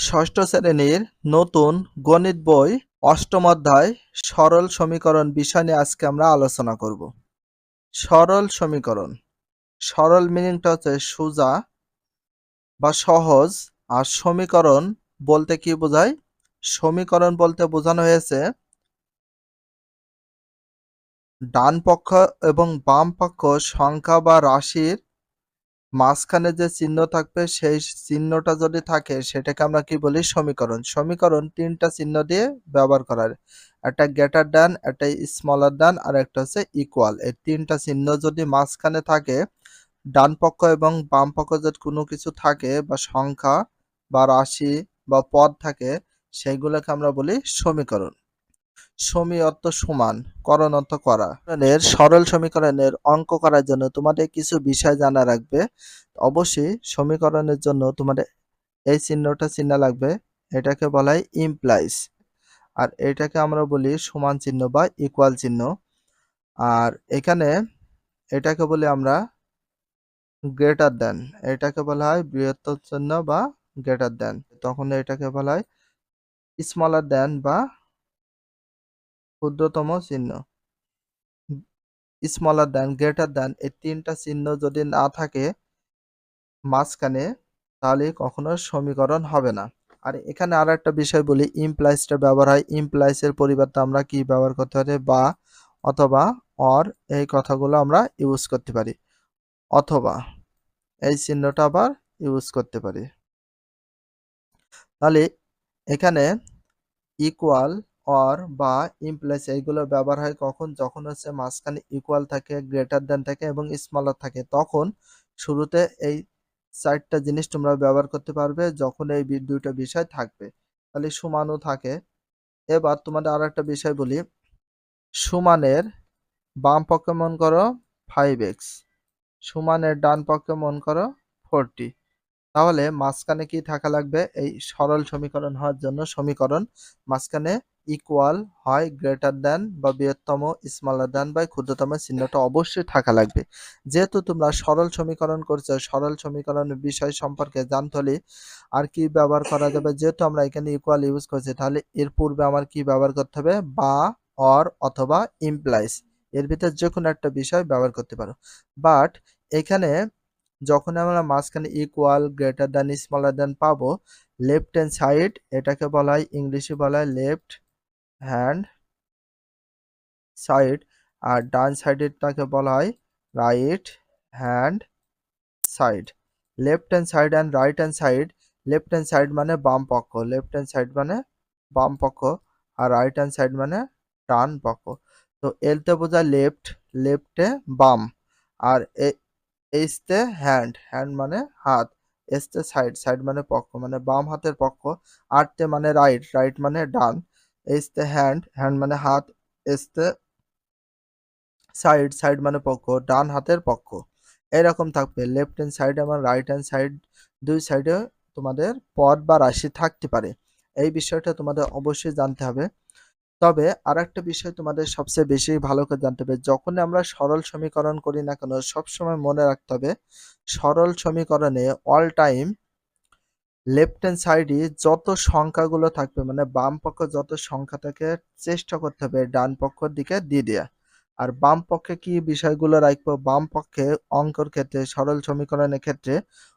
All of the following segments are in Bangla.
ষষ্ঠ শ্রেণির নতুন গণিত বই অষ্টম অধ্যায় সরল সমীকরণ বিষয় নিয়ে আজকে আমরা আলোচনা করব। সরল সমীকরণ। সরল মিনিংটা হচ্ছে সোজা বা সহজ আর সমীকরণ বলতে কি বোঝায়? সমীকরণ বলতে বোঝানো হয়েছে ডান পক্ষ এবং বাম পক্ষ সংখ্যা বা রাশির মাঝখানে যে চিহ্ন থাকবে, সেই চিহ্নটা যদি থাকে, সেটাকে আমরা কি বলি? সমীকরণ। সমীকরণ তিনটা চিহ্ন দিয়ে ব্যবহার করার একটা গ্রেটার ডান একটা স্মলার ডান আর একটা হচ্ছে ইকুয়াল এই তিনটা চিহ্ন যদি মাঝখানে থাকে, ডান পক্ষ এবং বাম পক্ষ যদি কোনো কিছু থাকে বা সংখ্যা বা রাশি বা পদ থাকে সেইগুলোকে আমরা বলি সমীকরণ। সমী অর্থ সমান করণ অর্থ করা সরল সমীকরণের অঙ্ক করার জন্য তোমাদের কিছু বিষয় জানা রাখবে অবশ্যই সমীকরণের জন্য তোমাদের এই চিহ্নটা চিহ্ন লাগবে। এটাকে বলা হয় ইমপ্লাইজ আর এটাকে আমরা বলি সমান চিহ্ন বা ইকুয়াল চিহ্ন। আর এখানে এটাকে বলি আমরা গ্রেটার দেন এটাকে বলা হয় বৃহত্তর চিহ্ন বা গ্রেটার দেন তখন এটাকে বলা হয় স্মলার দেন বা ক্ষুদ্রতম চিহ্ন। স্মলার দেন গ্রেটার দেন, এই তিনটা চিহ্ন যদি না থাকে মাঝখানে, তাহলে কখনো সমীকরণ হবে না। আর এখানে আর একটা বিষয় বলি ইমপ্লাইসটা ব্যবহার হয়। ইমপ্লাইসের পরিবর্তে আমরা কি ব্যবহার করতে পারি? বা, অথবা অর এই কথাগুলো আমরা ইউজ করতে পারি। অথবা, এই চিহ্নটা আবার ইউজ করতে পারি। তাহলে, এখানে ইকুয়াল অর বা ইমপ্লাইস এইগুলো ব্যবহার হয় কখন? যখন হচ্ছে মাঝখানে ইকুয়াল থাকে গ্রেটার দেন থাকে এবং স্মলার থাকে। তখন শুরুতে এই চারটা জিনিস তোমরা ব্যবহার করতে পারবে যখন এই দুইটা বিষয় থাকবে। তাহলে সমানও থাকে। এবার তোমাদের আর একটা বিষয় বলি। সমানের বাম পক্ষে মন করো ফাইভ এক্স সমানের ডান পক্ষে মন করো ফোরটি তাহলে মাঝখানে কি থাকা লাগবে? এই সরল সমীকরণ হওয়ার জন্য সমীকরণ মাঝখানে ইকুয়াল হয় গ্রেটার দেন বা বৃহত্তম স্মলার দেন বা ক্ষুদ্রতম চিহ্নটা অবশ্যই থাকা লাগবে। যেহেতু তোমরা সরল সমীকরণ করছ, সরল সমীকরণের বিষয় সম্পর্কে জানতে হলে আর কি ব্যবহার করা যাবে? যেহেতু আমরা এখানে ইকুয়াল ইউজ করছি, তাহলে এর পূর্বে আমার কি ব্যবহার করতে হবে? বা অর অথবা ইমপ্লাইস এর ভিতরে যে কোনো একটা বিষয় ব্যবহার করতে পারো। বাট এখানে যখন আমরা মাঝখানে equal greater than smaller than পাবো লেফট হ্যান্ড সাইড এটাকে বলা হয়, ইংলিশে বলা হয় লেফট হ্যান্ড সাইড আর ডান সাইডেরটাকে বলা হয় right hand side left hand side and right hand side left hand side মানে বাম পক্ষ লেফট হ্যান্ড সাইড মানে বাম পক্ষ, আর রাইট হ্যান্ড সাইড মানে ডান পক্ষ। তো এলতে বোঝায় লেফট লেফটে বাম, আর এইচতে হ্যান্ড হ্যান্ড মানে হাত এসতে সাইড সাইড মানে পক্ষ মানে বাম হাতের পক্ষ আটতে মানে রাইট রাইট মানে ডান এইচতে হ্যান্ড হ্যান্ড মানে হাত এসতে সাইড সাইড মানে পক্ষ, ডান হাতের পক্ষ। এরকম থাকবে লেফট হ্যান্ড সাইড এবং রাইট হ্যান্ড সাইড দুই সাইডে তোমাদের পদ বা রাশি থাকতে পারে। এই বিষয়টা তোমাদের অবশ্যই জানতে হবে। তবে আর একটা বিষয় তোমাদের সবচেয়ে বেশি ভালো করে জানতে হবে, যখন আমরা সরল সমীকরণ করি না কেন, সবসময় মনে রাখতে হবে, সরল সমীকরণে অল টাইম লেফট হ্যান্ড সাইডে যত সংখ্যাগুলো থাকবে মানে বাম পক্ষ যত সংখ্যা থাকে, চেষ্টা করতে হবে ডান পক্ষের দিকে দিয়ে দেওয়া আর বাম পক্ষে কি বিষয়গুলো রাখব? বাম পক্ষে অঙ্কর ক্ষেত্রে, সরল সমীকরণের ক্ষেত্রে,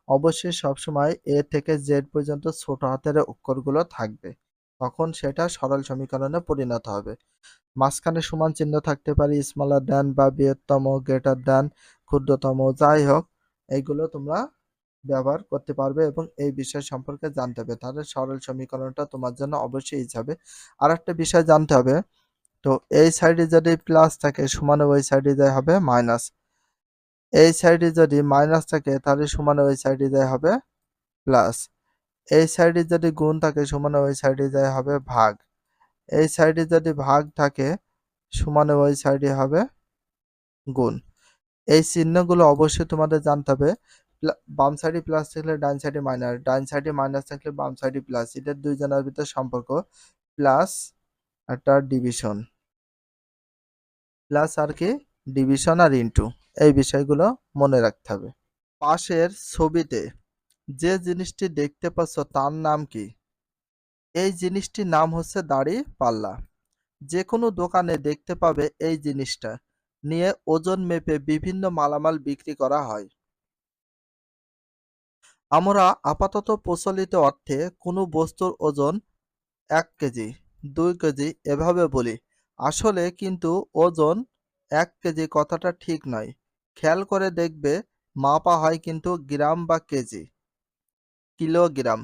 অবশ্যই সবসময় এ থেকে জেড পর্যন্ত ছোট হাতের অক্ষরগুলো থাকবে। তখন সেটা সরল সমীকরণে পরিণত হবে। মাঝখানে সমান চিহ্ন থাকতে পারে স্মলার দেন বা বৃহত্তম গ্রেটার দেন ক্ষুদ্রতম, যাই হোক এইগুলো তোমরা ব্যবহার করতে পারবে এবং এই বিষয় সম্পর্কে জানতে হবে। তাহলে সরল সমীকরণটা তোমার জন্য অবশ্যই হবে আর একটা বিষয় জানতে হবে, তো এই সাইডে যদি প্লাস থাকে, সমানে ওই সাইডে যাই হবে মাইনাস এই সাইডে যদি মাইনাস থাকে, তাহলে সমানে ওই সাইডে যাই হবে প্লাস এই সাইডে যদি গুণ থাকে সমানে ওই সাইডে যায় হবে ভাগ। এই সাইডে যদি ভাগ থাকে সমানে ওই সাইডে হবে গুণ। এই চিহ্নগুলো অবশ্যই তোমাদের জানতে হবে। বাম সাইডে প্লাস থাকলে ডান সাইডে মাইনাস ডান সাইডে মাইনাস থাকলে বাম সাইডে প্লাস এদের দুইজনের ভিতরে সম্পর্ক। প্লাস একটা ডিভিশন প্লাস আর কি ডিভিশন আর ইন্টু এই বিষয়গুলো মনে রাখতে হবে। পাশের ছবিতে যে জিনিসটি দেখতে পাচ্ছ তার নাম কি? এই জিনিসটির নাম হচ্ছে দাড়ি পাল্লা। যে কোনো দোকানে দেখতে পাবে এই জিনিসটা। নিয়ে ওজন মেপে বিভিন্ন মালামাল বিক্রি করা হয়। আমরা আপাতত প্রচলিত অর্থে কোনো বস্তুর ওজন এক কেজি, দুই কেজি এভাবে বলি। আসলে কিন্তু ওজন এক কেজি কথাটা ঠিক নয়। খেয়াল করে দেখবে, মাপা হয় কিন্তু গ্রাম বা কেজি। কিলোগ্রাম।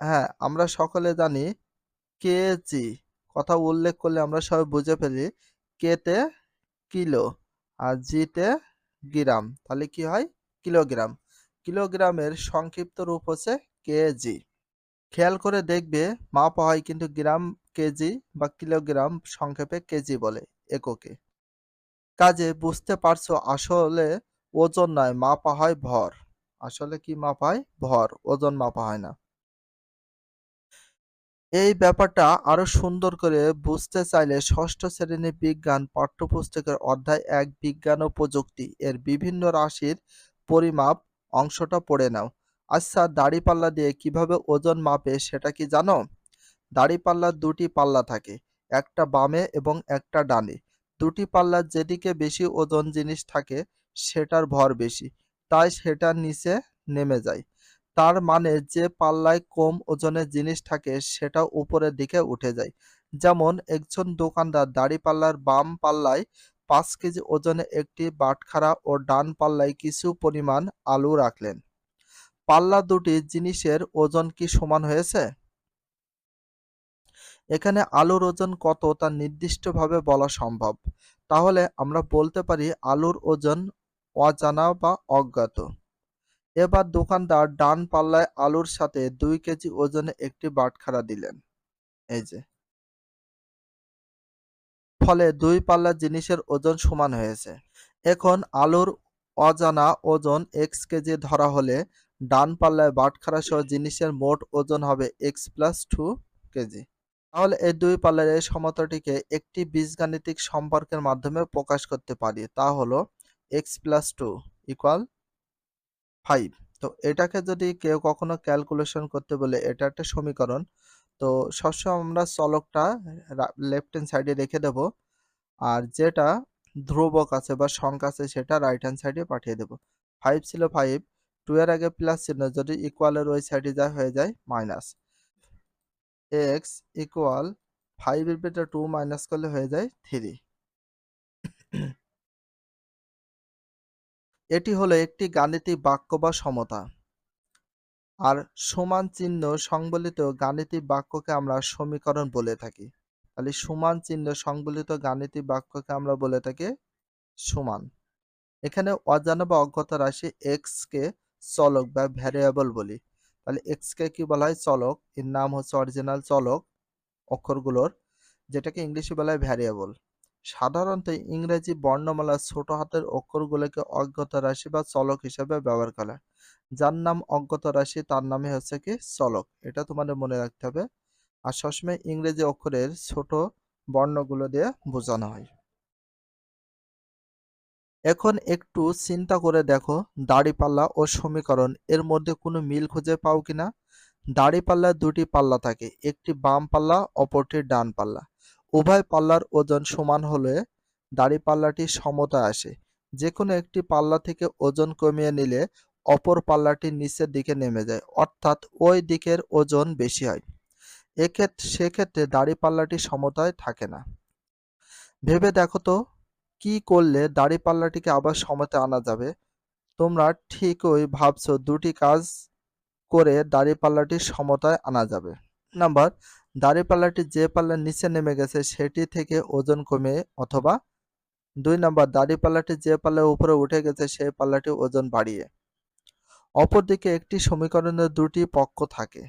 হ্যাঁ আমরা সকলে জানি কেজি কথা উল্লেখ করলে আমরা সবাই বুঝে ফেলি কেতে কিলো আর জিতে গ্রাম। তাহলে কি হয়? কিলোগ্রাম। কিলোগ্রামের সংক্ষিপ্ত রূপ হচ্ছে কেজি খেয়াল করে দেখবে মাপা হয় কিন্তু গ্রাম কেজি বা কিলোগ্রাম সংক্ষেপে কেজি বলে এককে। কাজে বুঝতে পারছ আসলে ওজন নয়, মাপা হয় ভর। আসলে কি মাপা হয় ভর, ওজন মাপা হয় না। এই ব্যাপারটা আরও সুন্দর করে বুঝতে চাইলে ষষ্ঠ শ্রেণির বিজ্ঞান পাঠ্যপুস্তকের অধ্যায় এক, বিজ্ঞান ও প্রযুক্তি এর বিভিন্ন রাশির পরিমাপ অংশটা পড়ে নাও। আচ্ছা দাড়িপাল্লা দিয়ে কীভাবে ওজন মাপে সেটা কি জানো? দাড়িপাল্লার দুটি পাল্লা থাকে, একটা বামে এবং একটা ডানে। দুটি পাল্লার যেদিকে বেশি ওজন জিনিস থাকে, সেটার ভর বেশি। তাই সেটার নিচে নেমে যায়। তার মানে যে পাল্লায় কম ওজনের জিনিস থাকে সেটা উপরের দিকে উঠে যায়। যেমন একজন দোকানদার দাড়িপাল্লার বাম পাল্লায় পাঁচ কেজি ওজনে একটি বাটখারা ও ডান পাল্লায় কিছু পরিমাণ আলু রাখলেন। পাল্লা দুটি জিনিসের ওজন কি সমান হয়েছে? এখানে আলুর ওজন কত তা নির্দিষ্টভাবে বলা সম্ভব। তাহলে আমরা বলতে পারি আলুর ওজন অজানা বা অজ্ঞাত। এবার দোকানদার ডান পাল্লায় আলুর সাথে দুই কেজি ওজনে একটি বাটখারা দিলেন। এই যে। ফলে দুই পাল্লা জিনিসের ওজন সমান হয়েছে। এখন আলুর অজানা ওজন এক্স কেজি ধরা হলে ডান পাল্লায় বাটখারা সহ জিনিসের মোট ওজন হবে এক্স প্লাস টু কেজি। তাহলে এই দুই পাল্লার এই সমতাটিকে একটি বীজগাণিতিক সম্পর্কের মাধ্যমে প্রকাশ করতে পারি। তা হলো X plus two equal five তো এটাকে যদি কেউ কখনো ক্যালকুলেশন করতে বলে, এটা একটা সমীকরণ। তো সবসময় আমরা চলকটা লেফট হ্যান্ড সাইডে রেখে দেব। আর যেটা ধ্রুবক আছে বা সংখ্যা আছে, সেটা রাইট হ্যান্ড সাইডে পাঠিয়ে দেব। ফাইভ ছিল ফাইভ টু এর আগে প্লাস চিহ্ন, যদি ইকুয়ালের ওই সাইডে যা হয়ে যায় মাইনাস এক্স ইকুয়াল ফাইভের ভিতরে টু মাইনাস করলে হয়ে যায় থ্রি এটি হলো একটি গাণিতিক বাক্য বা সমতা। আর সমান চিহ্ন সংবলিত গাণিতিক বাক্যকে আমরা সমীকরণ বলে থাকি। তাহলে সমান চিহ্ন সংবলিত গাণিতিক বাক্যকে আমরা বলে থাকি সমান। এখানে অজানা বা অজ্ঞতা রাশি এক্স কে চলক বা ভ্যারিয়েবল বলি। তাহলে এক্স কে কি বলা হয়? চলক। এর নাম হচ্ছে অরিজিনাল চলক অক্ষরগুলোর, যেটাকে ইংলিশে বলা হয় ভ্যারিয়েবল সাধারণত ইংরেজি বর্ণমালার ছোট হাতের অক্ষরগুলোকে অজ্ঞত রাশি বা চলক হিসেবে ব্যবহার করা যার নাম অজ্ঞত রাশি, তার নামে হচ্ছে কি? চলক। এটা তোমাদের মনে রাখতে হবে। আর সবসময় ইংরেজি অক্ষরের ছোট বর্ণগুলো দিয়ে বোঝানো হয়। এখন একটু চিন্তা করে দেখো, দাড়িপাল্লা ও সমীকরণ, এর মধ্যে কোনো মিল খুঁজে পাও কিনা? দাড়িপাল্লার দুটি পাল্লা থাকে, একটি বাম পাল্লা, অপরটি ডান পাল্লা। উভয় পাল্লার ওজন সমান হলে দাড়িপাল্লাটি সমতা আসে। যে কোনো একটি পাল্লা থেকে ওজন কমিয়ে নিলে অপর পাল্লাটি নিচের দিকে নেমে যায়, অর্থাৎ ওই দিকের ওজন বেশি হয়। এক্ষেত্রে সেক্ষেত্রে দাড়িপাল্লাটি সমতায় থাকে না। ভেবে দেখো তো, কি করলে দাড়িপাল্লাটিকে আবার সমতে আনা যাবে? তোমরা ঠিকই ভাবছ, দুটি কাজ করে দাড়িপাল্লাটি সমতায় আনা যাবে। নাম্বার দাড়িপাল্লাটি যে পাল্লার নিচে নেমে গেছে, সেটি থেকে ওজন কমে অথবা দুই নাম্বার দাড়িপাল্লাটি যে পাল্লার উপরে উঠে গেছে, সেই পাল্লাটি ওজন বাড়িয়ে। অপরদিকে একটি সমীকরণের দুটি পক্ষ থাকে।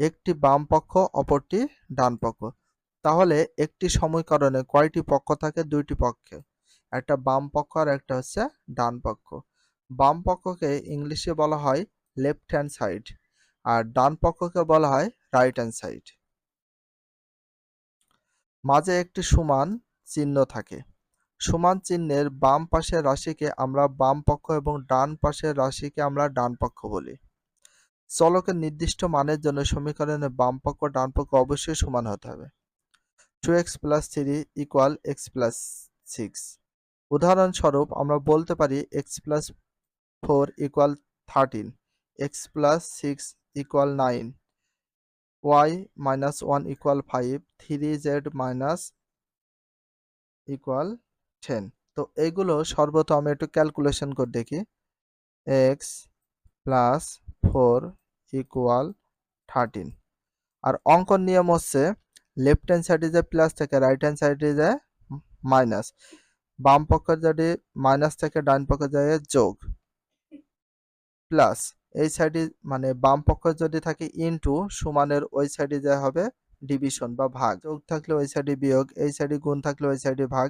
একটি বাম পক্ষ, অপরটি ডান পক্ষ। তাহলে একটি সমীকরণে কয়টি পক্ষ থাকে? দুইটি পক্ষে। একটা বাম পক্ষ আর একটা হচ্ছে ডান পক্ষ। বাম পক্ষকে ইংলিশে বলা হয় লেফট হ্যান্ড সাইড, আর ডান পক্ষকে বলা হয় রাইট হ্যান্ড সাইড মাঝে একটি সমান চিহ্ন থাকে। সমান চিহ্নের বাম পাশের রাশিকে আমরা বাম পক্ষ এবং ডান পাশের রাশিকে আমরা ডান পক্ষ বলি। চলকের নির্দিষ্ট মানের জন্য সমীকরণের বাম পক্ষ, ডান পক্ষ অবশ্যই সমান হতে হবে। Two X plus three equal X plus six উদাহরণস্বরূপ আমরা বলতে পারি X plus four equal thirteen X plus six equal nine Y minus one equal five three Z minus equal ten তো এইগুলো সর্বপ্রথম আমি একটু ক্যালকুলেশন করে দেখি। X plus four equal thirteen আর অঙ্কন নিয়ম হচ্ছে লেফট হ্যান্ড সাইডে যে প্লাস থাকে রাইট হ্যান্ড সাইডে যায় মাইনাস বাম পক্ষে যদি মাইনাস থেকে, ডান পক্ষে যায় যোগ। প্লাস এই সাইডে মানে বাম পক্ষ যদি থাকে ইনটু সমানের ওই সাইডে যা হবে ডিভিশন বা ভাগ। যোগ থাকলে ওই সাইডে বিয়োগ, এই সাইডে গুণ থাকলে ওই সাইডে ভাগ।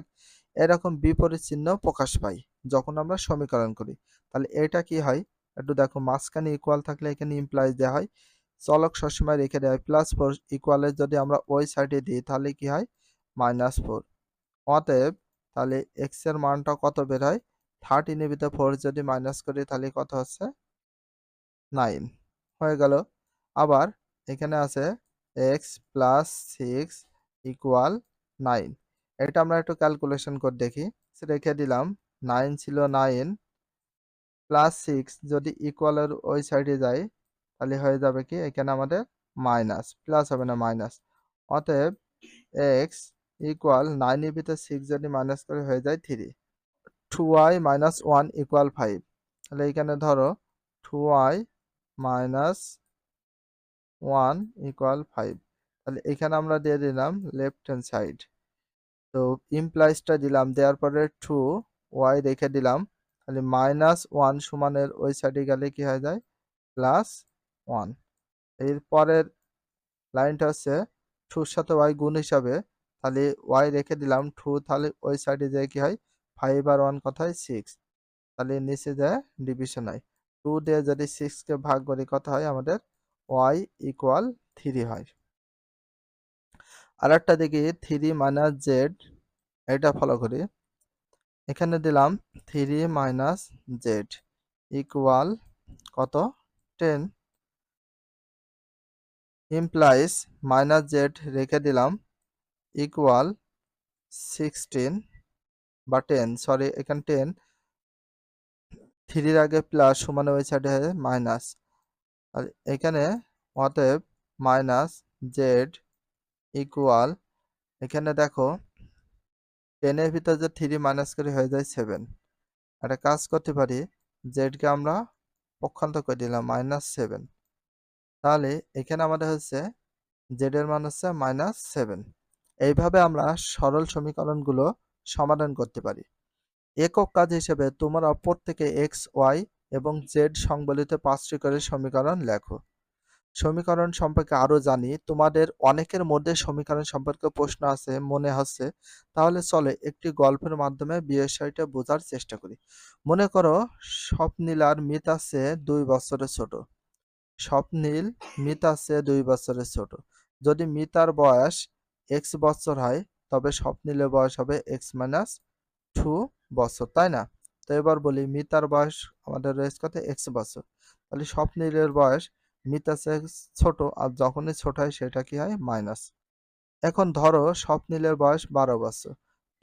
এরকম বিপরীত চিহ্ন প্রকাশ পাই যখন আমরা সমীকরণ করি। তাহলে এটা কি হয়? একটু দেখো, মাঝখানে ইকুয়াল থাকলে এখানে ইমপ্লাইজ দেওয়া হয়। চলক সবসময় রেখে দেওয়া হয়। প্লাস ফোর ইকুয়ালের যদি আমরা ওই সাইডে দিই, তাহলে কি হয়? মাইনাস ফোর অতএব তাহলে এক্সের মানটা কত বের হয়? থার্টিনের ভিতরে ফোর যদি মাইনাস করি, তাহলে কত হচ্ছে? নাইন। হয়ে গেল। আবার এখানে আছে X plus six equal nine এটা আমরা একটু ক্যালকুলেশন করে দেখি। রেখে দিলাম নাইন ছিল নাইন প্লাস সিক্স যদি ইকুয়ালের ওই সাইডে যায় তাহলে হয়ে যাবে কি? এখানে আমাদের মাইনাস প্লাস হবে না মাইনাস অতএব এক্স ইকুয়াল নাইনের ভিতরে সিক্স যদি মাইনাস করে হয়ে যায় three two Y minus one equal five তাহলে এখানে ধরো two Y minus one equal five. তাহলে এখানে আমরা দিয়ে দিলাম লেফট হ্যান্ড সাইড। তো ইমপ্লাইসটা দিলাম, দেওয়ার পরে টু, ওয়াই রেখে দিলাম। তাহলে মাইনাস ওয়ান সমানের ওই সাইডে গেলে কি হয়ে যায়? Plus one. এরপরের লাইনটা হচ্ছে টুর সাথে ওয়াই গুণ হিসাবে। তাহলে ওয়াই রেখে দিলাম টু, তাহলে ওই সাইডে যায় কি হয়? ফাইভ আর ওয়ান কথায় সিক্স। তাহলে নিচে যায় ডিভিশন হয়। টু দিয়ে যদি সিক্সকে ভাগ করি কত হয়? আমাদের ওয়াই ইকুয়াল থ্রি হয়। আর একটা দেখি থ্রি মাইনাস জেড এটা ফলো করি। এখানে দিলাম থ্রি মাইনাস জেড ইকুয়াল কত? টেন ইমপ্লাইজ মাইনাস জেড রেখে দিলাম ইকুয়াল সিক্সটিন বা টেন সরি এখানে টেন থ্রির আগে প্লাস সমান ওই সাইডে মাইনাস। আর এখানে অতএব মাইনাস জেড ইকুয়াল, এখানে দেখো টেনের ভিতরে যে থ্রি মাইনাস করে হয়ে যায় সেভেন। একটা কাজ করতে পারি জেডকে আমরা পক্ষান্তর করে দিলাম, মাইনাস সেভেন। তাহলে এখানে আমাদের হচ্ছে জেডের মান হচ্ছে মাইনাস সেভেন। এইভাবে আমরা সরল সমীকরণগুলো সমাধান করতে পারি। একক কাজ হিসেবে তোমরা প্রত্যেকে এক্স, ওয়াই এবং জেড সংবলিত পাঁচটি করে সমীকরণ লেখো। সমীকরণ সম্পর্কে আরও জানি, তোমাদের অনেকের মধ্যে সমীকরণ সম্পর্কে প্রশ্ন আছে, মনে হচ্ছে। তাহলে চলে একটি গল্পের মাধ্যমে বিষয়টা বোঝার চেষ্টা করি। মনে করো স্বপ্নীল আর মিত আছে দুই বছরের ছোট। স্বপ্নীল মিত আছে দুই বছরের ছোট। যদি মিতার বয়স এক্স বছর হয়, তবে স্বপ্নীলের বয়স হবে এক্স মাইনাস টু বছর, তাই না? তো এবার বলি মিতার বয়স আমাদের রয়েছে কত? এক্স বছর। তাহলে স্বপ্নীলের বয়স মিতা ছোট আর যখনই ছোট হয় সেটা কি হয়? মাইনাস। এখন ধরো স্বপ্নীলের বয়স বারো বছর।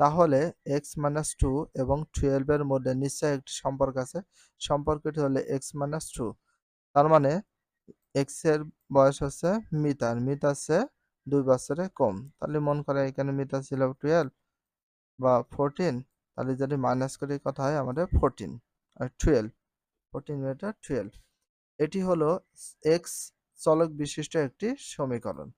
তাহলে এক্স মাইনাস টু এবং টুয়েলভের মধ্যে নিশ্চয়ই একটি সম্পর্ক আছে। সম্পর্কটি হলে এক্স মাইনাস টু। তার মানে এক্সের বয়স হচ্ছে মিতার মিতা আছে দুই বছরে কম। তাহলে মন করে এখানে মিতা ছিল টুয়েলভ বা ফোরটিন। তাহলে যদি মাইনাস করি কথা হয় আমাদের ফোরটিন আর টুয়েলভ ফোরটিন মিটার টুয়েলভ এটি হলো এক্স চলক বিশিষ্ট একটি সমীকরণ।